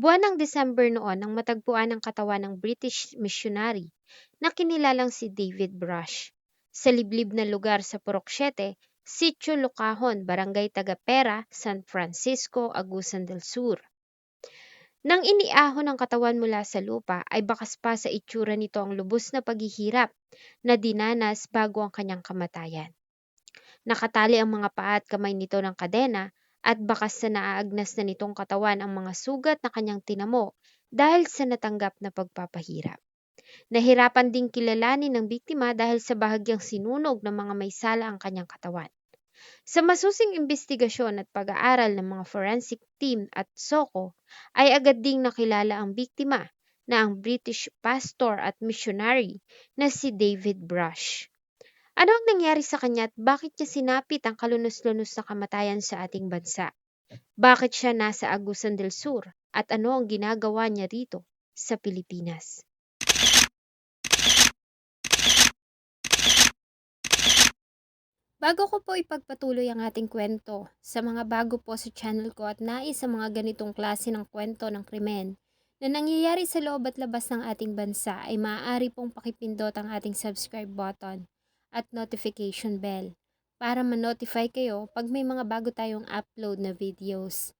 Buwan ng December noon nang matagpuan ang katawan ng British missionary na kinilalang si David Brush sa liblib na lugar sa 7, Sitio Lucahon, Barangay Tagapera, San Francisco, Agusan del Sur. Nang iniahon ang katawan mula sa lupa ay bakas pa sa itsura nito ang lubos na paghihirap na dinanas bago ang kanyang kamatayan. Nakatali ang mga paa at kamay nito ng kadena at bakas sa naaagnas na nitong katawan ang mga sugat na kanyang tinamo dahil sa natanggap na pagpapahirap. Nahirapan ding kilalanin ng biktima dahil sa bahagyang sinunog ng mga may sala ang kanyang katawan. Sa masusing investigasyon at pag-aaral ng mga forensic team at SOCO ay agad ding nakilala ang biktima na ang British pastor at missionary na si David Brush. Ano ang nangyari sa kanya at bakit niya sinapit ang kalunos-lunos na kamatayan sa ating bansa? Bakit siya nasa Agusan del Sur at ano ang ginagawa niya rito sa Pilipinas? Bago ko po ipagpatuloy ang ating kwento, sa mga bago po sa channel ko at nais sa mga ganitong klase ng kwento ng krimen na nangyayari sa loob at labas ng ating bansa ay maaari pong pakipindot ang ating subscribe button at notification bell para ma-notify kayo pag may mga bago tayong upload na videos.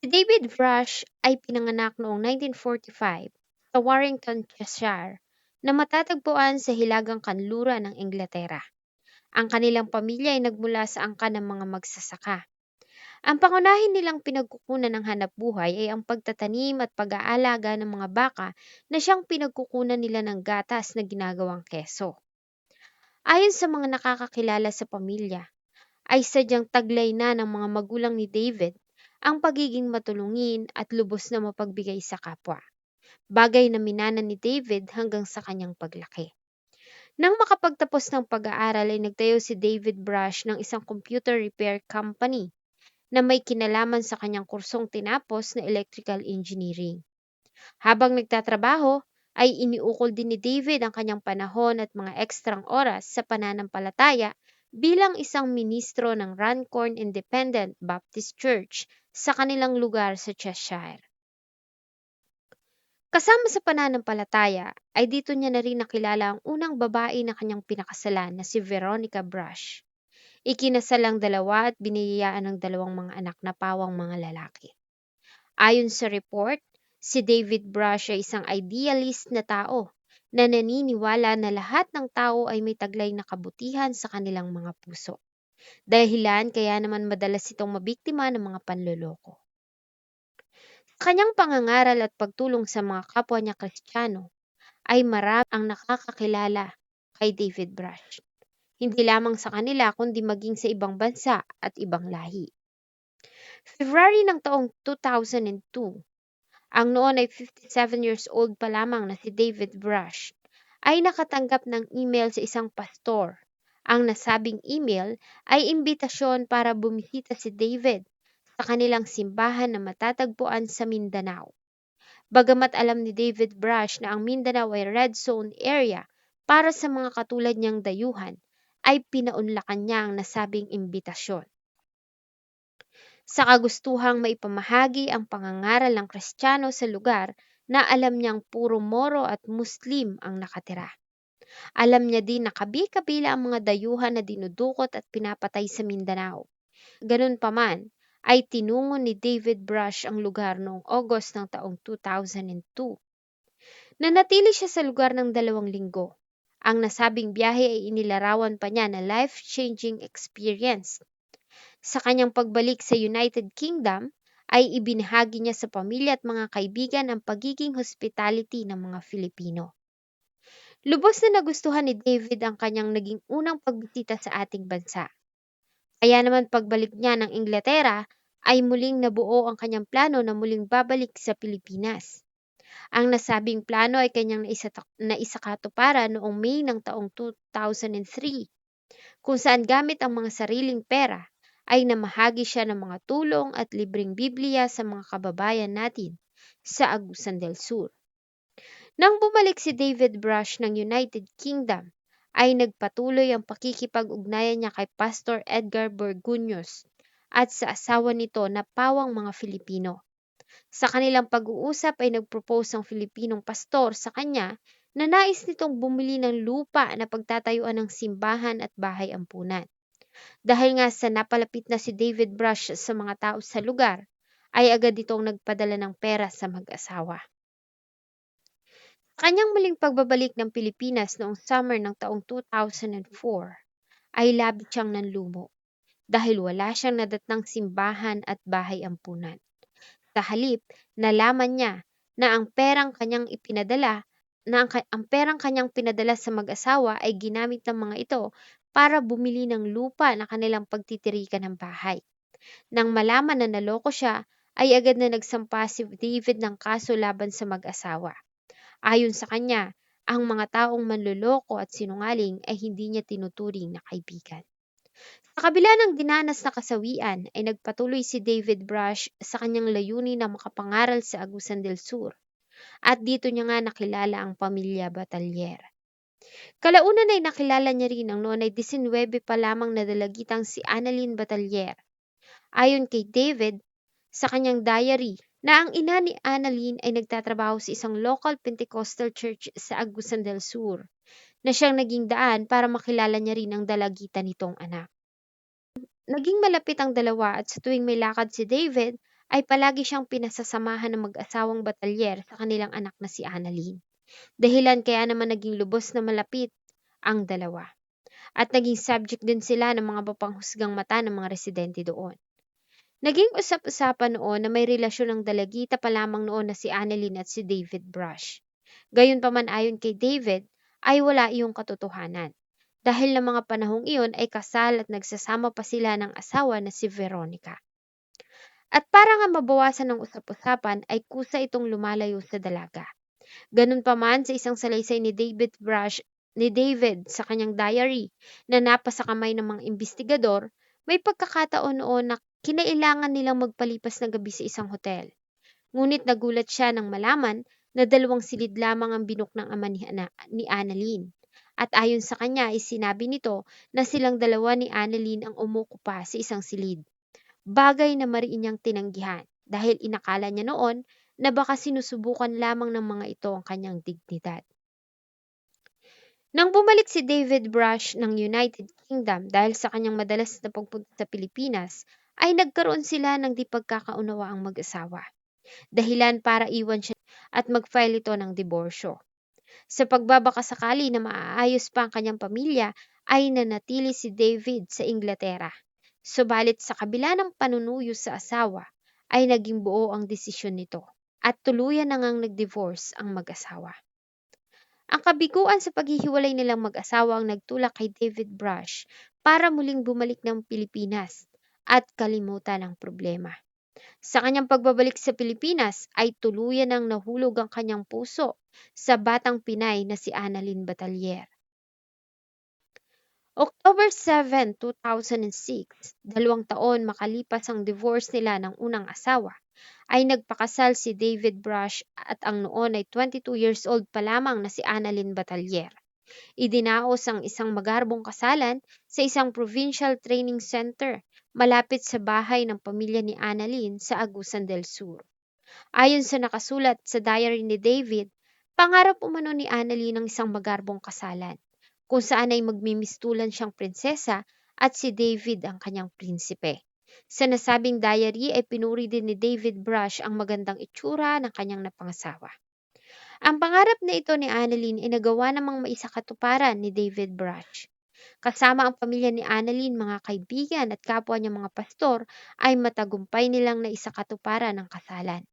Si David Brush ay pinanganak noong 1945 sa Warrington, Cheshire na matatagpuan sa hilagang kanluran ng Inglaterra. Ang kanilang pamilya ay nagmula sa angkan ng mga magsasaka. Ang pangunahin nilang pinagkukunan ng hanap buhay ay ang pagtatanim at pag-aalaga ng mga baka na siyang pinagkukunan nila ng gatas na ginagawang keso. Ayon sa mga nakakakilala sa pamilya, ay sadyang taglay na ng mga magulang ni David ang pagiging matulungin at lubos na mapagbigay sa kapwa. Bagay na minana ni David hanggang sa kanyang paglaki. Nang makapagtapos ng pag-aaral ay nagtayo si David Brush ng isang computer repair company na may kinalaman sa kanyang kursong tinapos na electrical engineering. Habang nagtatrabaho, ay iniukol din ni David ang kanyang panahon at mga ekstrang oras sa pananampalataya bilang isang ministro ng Runcorn Independent Baptist Church sa kanilang lugar sa Cheshire. Kasama sa pananampalataya ay dito niya na rin nakilala ang unang babae na kanyang pinakasalan na si Veronica Brush. Ikinasalang dalawa at biniyayaan ng dalawang mga anak na pawang mga lalaki. Ayon sa report, Si David Brush ay isang idealist na tao na naniniwala na lahat ng tao ay may taglay na kabutihan sa kanilang mga puso. Dahilan kaya naman madalas itong mabiktima ng mga panloloko. Kanyang pangangaral at pagtulong sa mga kapwa niya kristyano, ay marami ang nakakakilala kay David Brush. Hindi lamang sa kanila kundi maging sa ibang bansa at ibang lahi. February ng taong 2002, ang noon ay 57 years old pa lamang na si David Brush ay nakatanggap ng email sa isang pastor. Ang nasabing email ay imbitasyon para bumisita si David sa kanilang simbahan na matatagpuan sa Mindanao. Bagamat alam ni David Brush na ang Mindanao ay red zone area para sa mga katulad niyang dayuhan, ay pinaunlakan niya ang nasabing imbitasyon sa kagustuhang maipamahagi ang pangangaral ng Kristiyano sa lugar na alam niyang puro Moro at Muslim ang nakatira. Alam niya din na kabi-kabila ang mga dayuhan na dinudukot at pinapatay sa Mindanao. Ganun pa man, ay tinungo ni David Brush ang lugar noong August ng taong 2002. Nanatili siya sa lugar ng dalawang linggo. Ang nasabing biyahe ay inilarawan pa niya na life-changing experience sa kanyang pagbalik sa United Kingdom, ay ibinahagi niya sa pamilya at mga kaibigan ang pagiging hospitality ng mga Filipino. Lubos na nagustuhan ni David ang kanyang naging unang pagbisita sa ating bansa. Kaya naman pagbalik niya ng Inglaterra ay muling nabuo ang kanyang plano na muling babalik sa Pilipinas. Ang nasabing plano ay kanyang naisakatuparan noong May ng taong 2003 kung saan gamit ang mga sariling pera ay namahagi siya ng mga tulong at libreng Biblia sa mga kababayan natin sa Agusan del Sur. Nang bumalik si David Brush ng United Kingdom, ay nagpatuloy ang pakikipag-ugnayan niya kay Pastor Edgar Burgunyos at sa asawa nito na pawang mga Filipino. Sa kanilang pag-uusap ay nag-propose ang Filipinong pastor sa kanya na nais nitong bumili ng lupa na pagtatayuan ng simbahan at bahay ampunan. Dahil nga sa napalapit na si David Brush sa mga tao sa lugar, ay agad itong nagpadala ng pera sa mag-asawa. Kanyang muling pagbabalik ng Pilipinas noong summer ng taong 2004 ay labit siyang nanlumo dahil wala siyang nadatnang simbahan at bahay ampunan. Sa halip, nalaman niya na ang perang kanyang ipinadala na ang, ang perang kanyang pinadala sa mag-asawa ay ginamit ng mga ito para bumili ng lupa na kanilang pagtitirikan ng bahay. Nang malaman na naloko siya, ay agad na nagsampa si David ng kaso laban sa mag-asawa. Ayon sa kanya, ang mga taong manloloko at sinungaling ay hindi niya tinuturing na kaibigan. Sa kabila ng dinanas na kasawian ay nagpatuloy si David Brush sa kanyang layunin na makapangaral sa Agusan del Sur at dito niya nga nakilala ang pamilya Batalyer. Kalaunan ay nakilala niya rin ang noon ay 19 pa lamang na dalagitang si Annalyn Batalyer. Ayon kay David, sa kanyang diary, na ang ina ni Annalyn ay nagtatrabaho sa isang local Pentecostal church sa Agusan del Sur, na siyang naging daan para makilala niya rin ang dalagitan nitong anak. Naging malapit ang dalawa at sa tuwing may lakad si David, ay palagi siyang pinasasamahan ng mag-asawang batalyer sa kanilang anak na si Annalyn. Dahilan kaya naman naging lubos na malapit ang dalawa. At naging subject din sila ng mga papanghusgang mata ng mga residente doon. Naging usap-usapan noon na may relasyon ng dalagita pa lamang noon na si Annalyn at si David Brush. Gayunpaman ayon kay David, ay wala iyong katotohanan. Dahil ng mga panahong iyon ay kasal at nagsasama pa sila ng asawa na si Veronica. At para nga mabawasan ng usap-usapan ay kusa itong lumalayo sa dalaga. Ganun pa man sa isang salaysay ni David Brush ni David sa kanyang diary na napasa kamay ng mga investigador, may pagkakataon noon na kinailangan nilang magpalipas ng gabi sa isang hotel. Ngunit nagulat siya nang malaman na dalawang silid lamang ang binok ng ama ni, Ana, ni Annalyn. At ayon sa kanya ay sinabi nito na silang dalawa ni Annalyn ang umukupa sa isang silid bagay na mariin niyang tinanggihan dahil inakala niya noon na baka sinusubukan lamang ng mga ito ang kanyang dignidad. Nang bumalik si David Brush ng United Kingdom dahil sa kanyang madalas na pagpunta sa Pilipinas, ay nagkaroon sila ng di pagkakaunawa ang mag-asawa. Dahilan para iwan siya at mag-file ito ng diborsyo. Sa pagbabakasakali na maaayos pa ang kanyang pamilya, ay nanatili si David sa Inglaterra Subalit sa kabila ng panunuyo sa asawa, ay naging buo ang desisyon nito at tuluyan na ngang nag-divorce ang mag-asawa. Ang kabiguan sa paghihiwalay nilang mag-asawa ang nagtulak kay David Brush para muling bumalik ng Pilipinas at kalimutan ang problema. Sa kanyang pagbabalik sa Pilipinas ay tuluyan ang nahulog ang kanyang puso sa batang Pinay na si Annalyn Batalyer. October 7, 2006, dalawang taon makalipas ang divorce nila ng unang asawa, ay nagpakasal si David Brush at ang noon ay 22 years old pa lamang na si Annalyn Batalyer. Idinaos ang isang magarbong kasalan sa isang provincial training center malapit sa bahay ng pamilya ni Annalyn sa Agusan del Sur. Ayon sa nakasulat sa diary ni David, pangarap umano ni Annalyn ng isang magarbong kasalan kung saan ay magmimistulan siyang prinsesa at si David ang kanyang prinsipe. Sa nasabing diary ay pinuri din ni David Brush ang magandang itsura ng kanyang napangasawa. Ang pangarap na ito ni Annalyn ay nagawa namang maisakatuparan ni David Brush. Kasama ang pamilya ni Annalyn, mga kaibigan at kapwa niya mga pastor ay matagumpay nilang naisakatuparan ang kasalan.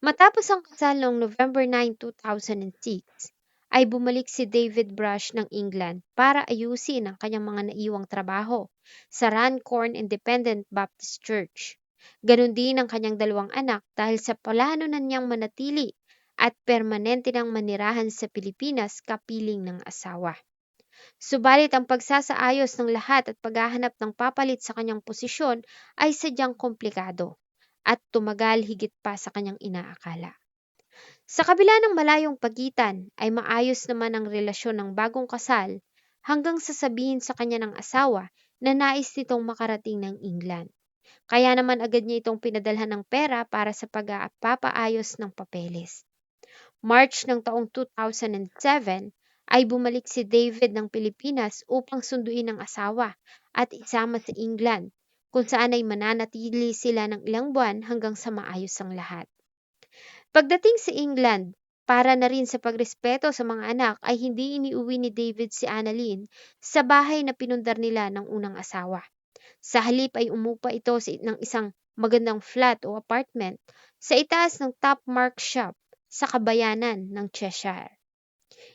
Matapos ang kasal noong November 9, 2006, ay bumalik si David Brush ng England para ayusin ang kanyang mga naiwang trabaho sa Runcorn Independent Baptist Church. Ganon din ang kanyang dalawang anak dahil sa plano na niyang manatili at permanente nang manirahan sa Pilipinas kapiling ng asawa. Subalit ang pagsasaayos ng lahat at paghahanap ng papalit sa kanyang posisyon ay sadyang komplikado at tumagal higit pa sa kanyang inaakala. Sa kabila ng malayong pagitan ay maayos naman ang relasyon ng bagong kasal hanggang sasabihin sa kanya ng asawa na nais nitong makarating ng England. Kaya naman agad niya itong pinadalhan ng pera para sa pagpapaayos ng papeles. March ng taong 2007 ay bumalik si David ng Pilipinas upang sunduin ang asawa at isama sa England kung saan ay mananatili sila ng ilang buwan hanggang sa maayos ang lahat. Pagdating sa England, para na rin sa pagrespeto sa mga anak ay hindi iniuwi ni David si Annalyn sa bahay na pinundar nila ng unang asawa. Sa halip ay umupa ito ng isang magandang flat o apartment sa itaas ng Top Mark Shop sa kabayanan ng Cheshire.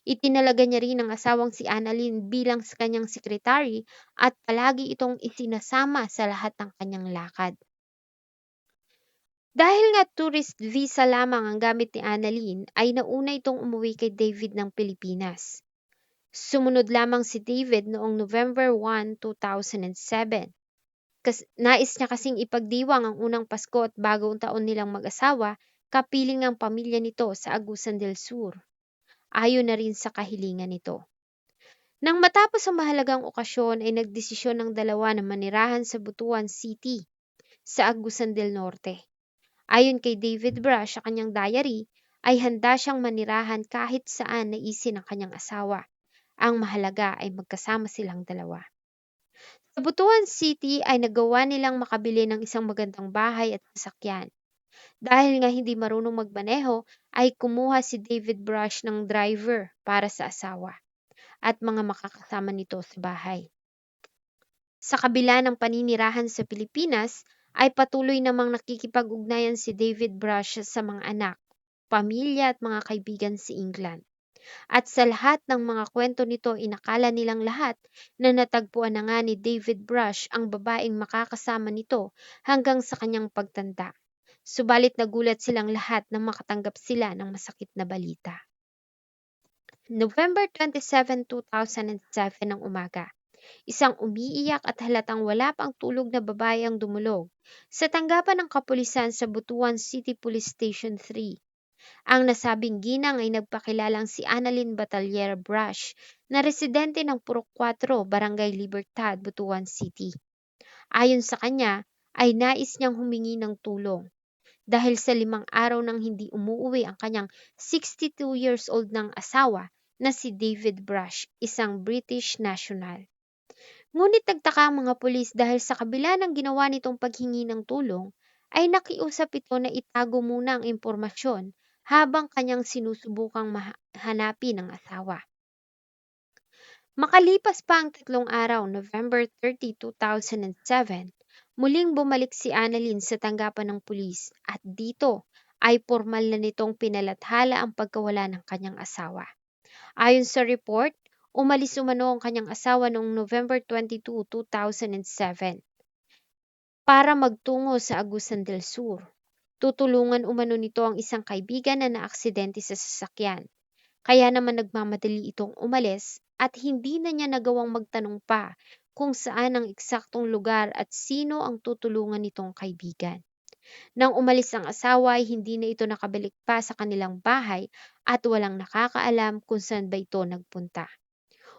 Itinalaga niya rin ang asawang si Annalyn bilang sa kanyang sekretary at palagi itong isinasama sa lahat ng kanyang lakad. Dahil nga tourist visa lamang ang gamit ni Annalyn, ay nauna itong umuwi kay David ng Pilipinas. Sumunod lamang si David noong November 1, 2007. Kas nais niya kasing ipagdiwang ang unang Pasko at bagong taon nilang mag-asawa kapiling ang pamilya nito sa Agusan del Sur. Ayon na rin sa kahilingan nito. Nang matapos ang mahalagang okasyon ay nagdesisyon ng dalawa na manirahan sa Butuan City sa Agusan del Norte. Ayon kay David Brush sa kanyang diary, ay handa siyang manirahan kahit saan naisin ng kanyang asawa. Ang mahalaga ay magkasama silang dalawa. Sa Butuan City ay nagawa nilang makabili ng isang magandang bahay at sasakyan. Dahil nga hindi marunong magmaneho, ay kumuha si David Brush ng driver para sa asawa at mga makakasama nito sa bahay. Sa kabila ng paninirahan sa Pilipinas, ay patuloy namang nakikipag-ugnayan si David Brush sa mga anak, pamilya at mga kaibigan sa England. At sa lahat ng mga kwento nito, inakala nilang lahat na natagpuan na nga ni David Brush ang babaeng makakasama nito hanggang sa kanyang pagtanda. Subalit nagulat silang lahat nang makatanggap sila ng masakit na balita. November 27, 2007 ng umaga. Isang umiiyak at halatang wala pang tulog na babae ang dumulog sa tanggapan ng kapulisan sa Butuan City Police Station 3. Ang nasabing ginang ay nagpakilalang si Annalyn Batalier Brush na residente ng Purok 4, Barangay Libertad, Butuan City. Ayon sa kanya, ay nais niyang humingi ng tulong dahil sa limang araw nang hindi umuwi ang kanyang 62 years old ng asawa na si David Brush, isang British national. Ngunit nagtaka ang mga pulis dahil sa kabila ng ginawa nitong paghingi ng tulong, ay nakiusap ito na itago muna ang impormasyon habang kanyang sinusubukang hanapin ang asawa. Makalipas pa ang tatlong araw, November 30, 2007, Muling bumalik si Annalyn sa tanggapan ng pulis at dito ay formal na nitong pinalathala ang pagkawala ng kanyang asawa. Ayon sa report, umalis umano ang kanyang asawa noong November 22, 2007 para magtungo sa Agusan del Sur. Tutulungan umano nito ang isang kaibigan na naaksidente sa sasakyan. Kaya naman nagmamadali itong umalis at hindi na niya nagawang magtanong pa kung saan ang eksaktong lugar at sino ang tutulungan nitong kaibigan. Nang umalis ang asawa ay hindi na ito nakabalik pa sa kanilang bahay at walang nakakaalam kung saan ba ito nagpunta.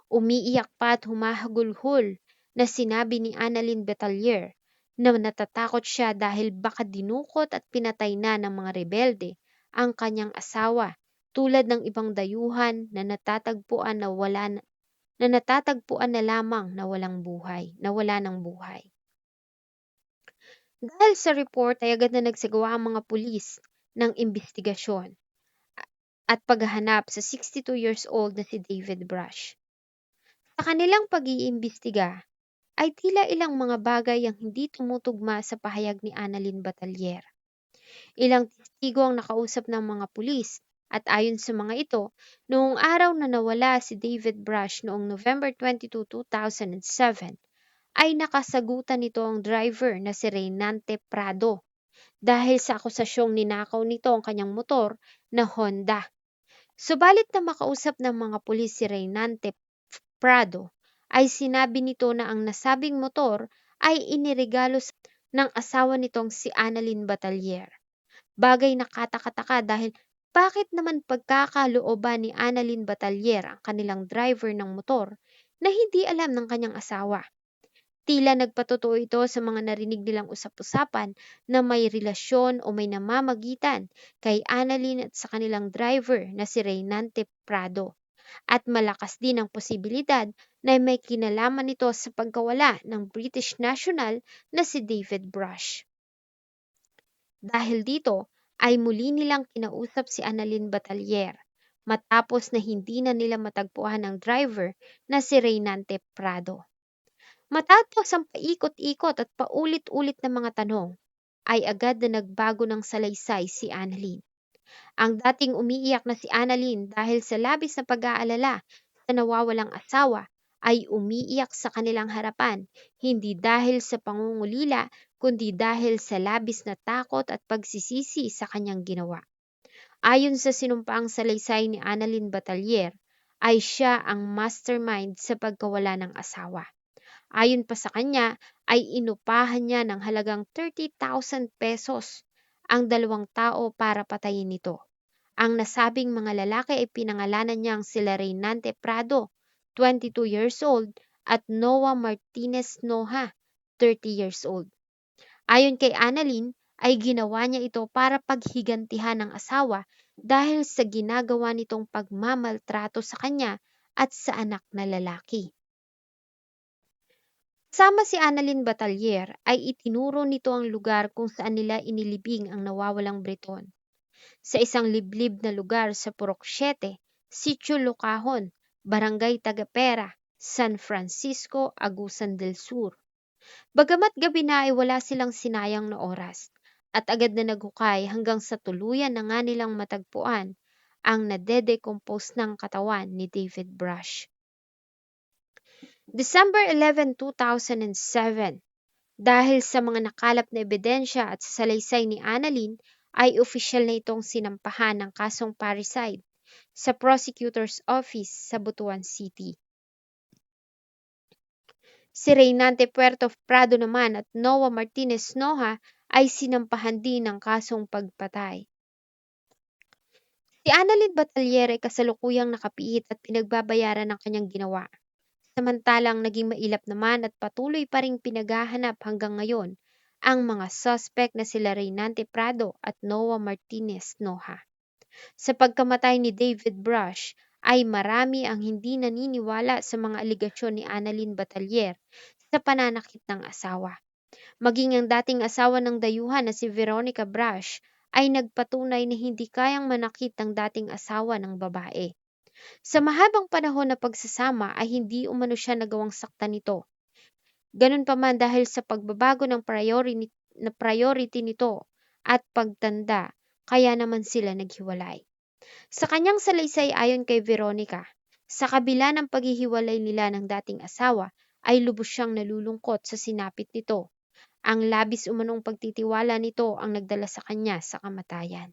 Umiiyak pa at humahagulhol na sinabi ni Annalyn Betalier na natatakot siya dahil baka dinukot at pinatay na ng mga rebelde ang kanyang asawa tulad ng ibang dayuhan na natatagpuan na wala na natatagpuan na lamang na walang buhay, na wala ng buhay. Dahil sa report ay agad na nagsagawa ang mga pulis ng investigasyon at paghahanap sa 62 years old na si David Brush. Sa kanilang pag-iimbestiga ay tila ilang mga bagay ang hindi tumutugma sa pahayag ni Annalyn Batalier. Ilang testigo ang nakausap ng mga pulis at ayon sa mga ito, noong araw na nawala si David Brush noong November 22, 2007, ay nakasagutan nito ang driver na si Reynante Prado dahil sa akusasyong ninakaw nito ang kanyang motor na Honda. Subalit na makausap ng mga pulis si Reynante Prado, ay sinabi nito na ang nasabing motor ay iniregalo ng asawa nitong si Annalyn Batalier. Bagay na katakataka dahil bakit naman pagkakalooban ni Annalyn Batalier ang kanilang driver ng motor na hindi alam ng kanyang asawa? Tila nagpatotoo ito sa mga narinig nilang usap-usapan na may relasyon o may namamagitan kay Annalyn at sa kanilang driver na si Reynante Prado. At malakas din ang posibilidad na may kinalaman ito sa pagkawala ng British national na si David Brush. Dahil dito ay muli nilang kinausap si Annalyn Batalier matapos na hindi na nila matagpuan ang driver na si Reynante Prado. Matapos ang paikot-ikot at paulit-ulit na mga tanong, ay agad na nagbago ng salaysay si Annalyn. Ang dating umiiyak na si Annalyn dahil sa labis na pag-aalala sa nawawalang asawa ay umiiyak sa kanilang harapan, hindi dahil sa pangungulila kundi dahil sa labis na takot at pagsisisi sa kanyang ginawa. Ayon sa sinumpaang salaysay ni Annalyn Batalier, ay siya ang mastermind sa pagkawala ng asawa. Ayon pa sa kanya ay inupahan niya ng halagang 30,000 pesos ang dalawang tao para patayin ito. Ang nasabing mga lalaki ay pinangalanan niyang sila Reynante Prado, 22 years old, at Noah Martinez Noha, 30 years old. Ayon kay Annalyn, ay ginawa niya ito para paghigantihan ng asawa dahil sa ginagawa nitong pagmamaltrato sa kanya at sa anak na lalaki. Kasama si Annalyn Batalier ay itinuro nito ang lugar kung saan nila inilibing ang nawawalang Briton. Sa isang liblib na lugar sa Purok 7, Sitio Locahon, Barangay Tagapera, San Francisco, Agusan del Sur. Bagamat gabi na ay wala silang sinayang na oras at agad na naghukay hanggang sa tuluyan na nga nilang matagpuan ang nade-decompose ng katawan ni David Brush. December 11, 2007, dahil sa mga nakalap na ebidensya at sa salaysay ni Annalyn, ay opisyal na itong sinampahan ng kasong parricide sa prosecutor's office sa Butuan City. Si Reynante Puerto Prado naman at Noah Martinez Noha ay sinampahan din ng kasong pagpatay. Si Annalyn Batalier kasalukuyang nakapiit at pinagbabayaran ng kanyang ginawa. Samantalang naging mailap naman at patuloy pa ring pinaghahanap hanggang ngayon ang mga suspect na sila Reynante Prado at Noah Martinez Noha. Sa pagkamatay ni David Brush, ay marami ang hindi naniniwala sa mga aligasyon ni Annalyn Batalier sa pananakit ng asawa. Maging ang dating asawa ng dayuhan na si Veronica Brush ay nagpatunay na hindi kayang manakit ang dating asawa ng babae. Sa mahabang panahon na pagsasama ay hindi umano siya nagawang saktan nito. Ganun pa man dahil sa pagbabago ng priority, na priority nito at pagtanda, kaya naman sila naghiwalay. Sa kanyang salaysay ayon kay Veronica, sa kabila ng paghihiwalay nila ng dating asawa, ay lubos siyang nalulungkot sa sinapit nito. Ang labis umanong pagtitiwala nito ang nagdala sa kanya sa kamatayan.